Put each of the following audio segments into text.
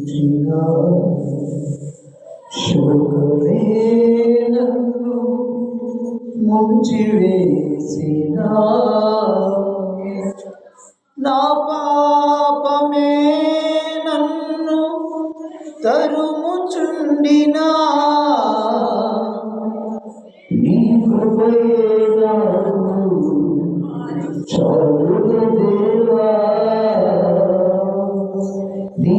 నిందించిన శోకమే నన్ను ముంచివేసిన నా పాపమే నన్ను తరుముచుండినా నీ కృపయే నాకు చాలును దేవా నీ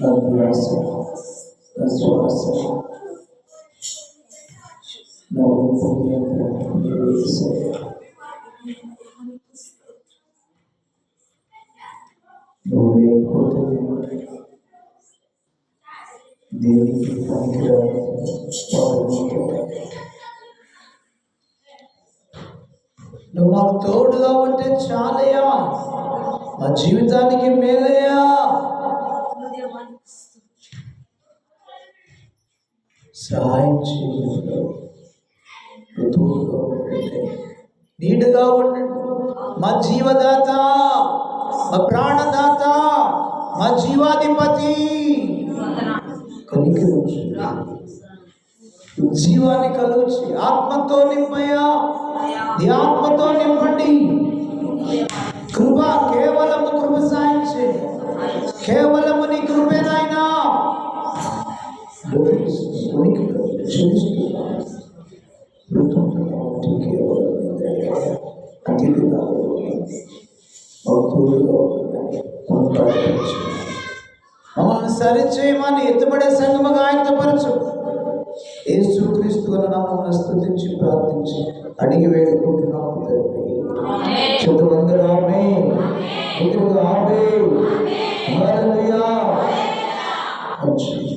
Love yourself. That's what I said. నువ్వు లేకపోతే దేనికి పనికిరాదు నువ్వు మాకు తోడుగా ఉంటే చాలయ్యా మా జీవితానికి మేలయ్యా సహాయం చేయగలరు ఋతువుగా ఉండండి నీడగా ఉండండి మా జీవదాత మా ప్రాణదాత మా జీవాధిపతి. కనికరించు జీవాన్ని కలుచి ఆత్మతో నింపయా. నీ ఆత్మతో నింపండి. కృప కేవలము కృప సాయించి కేవలము నీ కృపే నాయనా. భూమిలో పొందుపరచు మమ్మల్ని సరిచేయమని ఎత్తుబడే సంగముగా ఆయనపరచు యేసుక్రీస్తువుల నామమున స్తుతించి ప్రార్థించి అడిగి వేడుకుంటున్నాము తండ్రి. చతురందరూ ఆమె ఆమె మంచిది